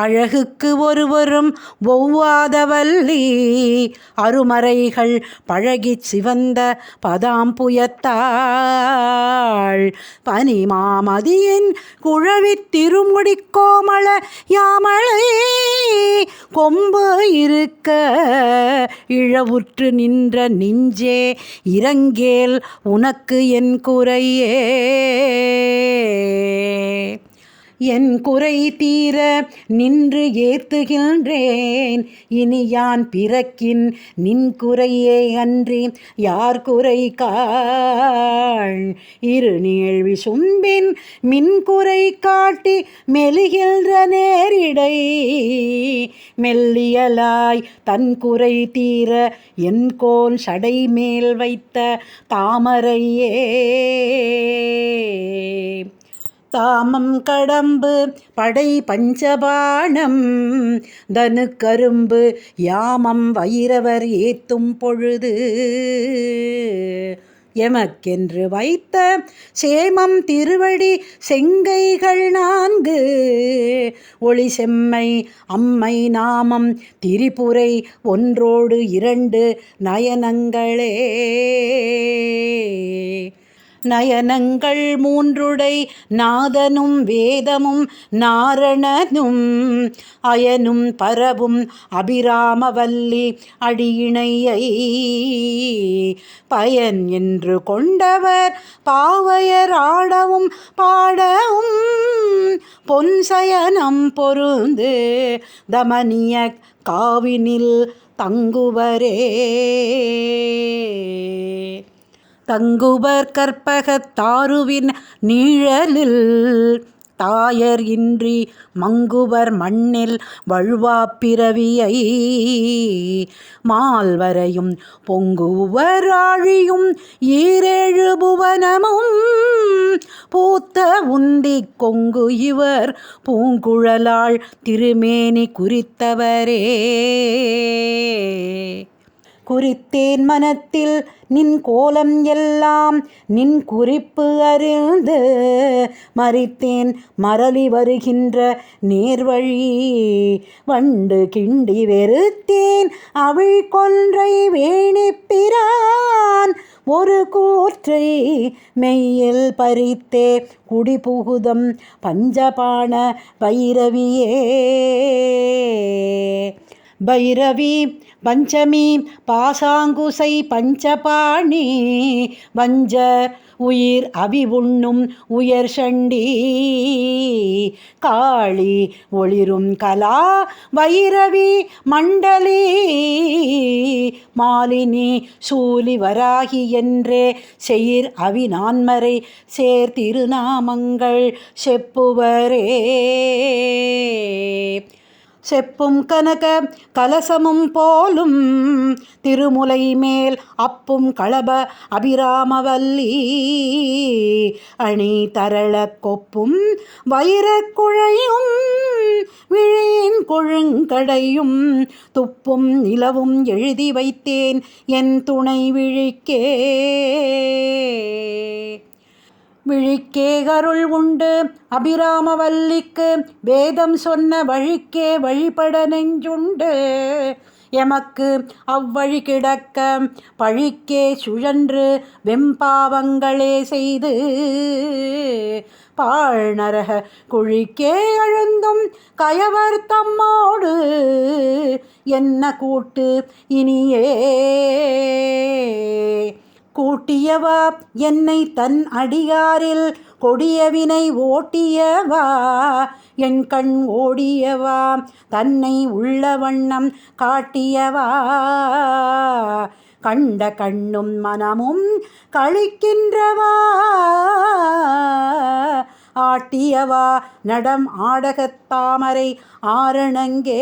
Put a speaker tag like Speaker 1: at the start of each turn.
Speaker 1: அழகுக்கு ஒருவரும் ஒவ்வாதவல்லி. அருமறைகள் பழகிச் சிவந்த பதாம்புயத்தாள் பனிமாமதியின் குழவித் திருமுடி கோமள யாமளை. கொம்பு இருக்க இழவுற்று நின்ற நெஞ்சே இறங்கேல் உனக்கு என் குறையே. என் குறை தீர நின்று ஏத்துகின்றேன். இனி யான் பிறக்கின் நின் குறையே அன்றி யார் குறை காள்? இரு நிகழ்வி சும்பின் மின் குறை காட்டி மெலுகின்ற நேரிடை. மெல்லியலாய் தன் குறை தீர என் கோல் சடை மேல் வைத்த தாமரையே. தாமம் கடம்பு படை பஞ்சபாணம் தனு கரும்பு யாமம் வைரவர் ஏத்தும் பொழுது. எமக்கென்று வைத்த சேமம் திருவடி செங்கைகள் நான்கு. ஒளி செம்மை அம்மை நாமம் திரிபுரை ஒன்றோடு இரண்டு நயனங்களே. நயனங்கள் மூன்றுடை நாதனும் வேதமும் நாரணனும் அயனும் பரவும் அபிராமவல்லி அடியிணையை பயன் என்று கொண்டவர் பாவையர் ஆடவும் பாடவும் பொன்சயனம் பொருந்து தமனிய காவினில் தங்குவரே. தங்குவர் கற்பகத் தாருவின் நீழலில். தாயர் இன்றி மங்குவர் மண்ணில் வழுவாப்பிறவியை மால்வரையும் பொங்குவர் ஆழியும் ஈரேழு புவனமும். பூத்த உந்தி கொங்கு இவர் பூங்குழலாள் திருமேனி குறித்தவரே. குறித்தேன் மனத்தில் நின் கோலம் எல்லாம் நின் குறிப்பு அறிந்து மறித்தேன். மரளி வருகின்ற நேர்வழி வண்டு கிண்டி வெறுத்தேன். அவள் கொன்றை வேணிப்பிரான் ஒரு கூற்றை மெய்யில் பறித்தே. குடிபுகுதம் பஞ்சபாண பைரவியே. பைரவி பஞ்சமி பாசாங்குசை பஞ்சபாணி வஞ்ச உயிர் அவி உண்ணும் உயர் சண்டி காளி ஒளிரும் கலா வைரவி மண்டலி. மாலினி சூலி வராகி என்றே செயிர் அவி நான்மறை சேர்த்திருநாமங்கள் செப்புவரே. செப்பும் கனக கலசமும் போலும் திருமுலை மேல் அப்பும் களப அபிராமவல்லி. அணி தரள கொப்பும் வைரக்குழையும் விழியின் கொழுங்கடையும் துப்பும் நிலவும் எழுதி வைத்தேன் என் துணை விழிக்கே. விழிக்கே அருள் உண்டு. அபிராமவல்லிக்கு வேதம் சொன்ன வழிக்கே வழிபட நெஞ்சுண்டு. எமக்கு அவ்வழி கிடக்க பழிக்கே சுழன்று வெம்பாவங்களே செய்து. பாழ்நரக குழிக்கே அழுந்தும் கயவர் தம்மோடு. என்ன கூட்டு இனியே? கூட்டியவா? என்னை தன் அடியாரில் கொடியவினை ஓட்டியவா? என் கண் ஓடியவா? தன்னை உள்ள வண்ணம் காட்டியவா? கண்ட கண்ணும் மனமும் கழிக்கின்றவா? ஆட்டியவா? நடம் ஆடகத்தாமரை ஆரணங்கே.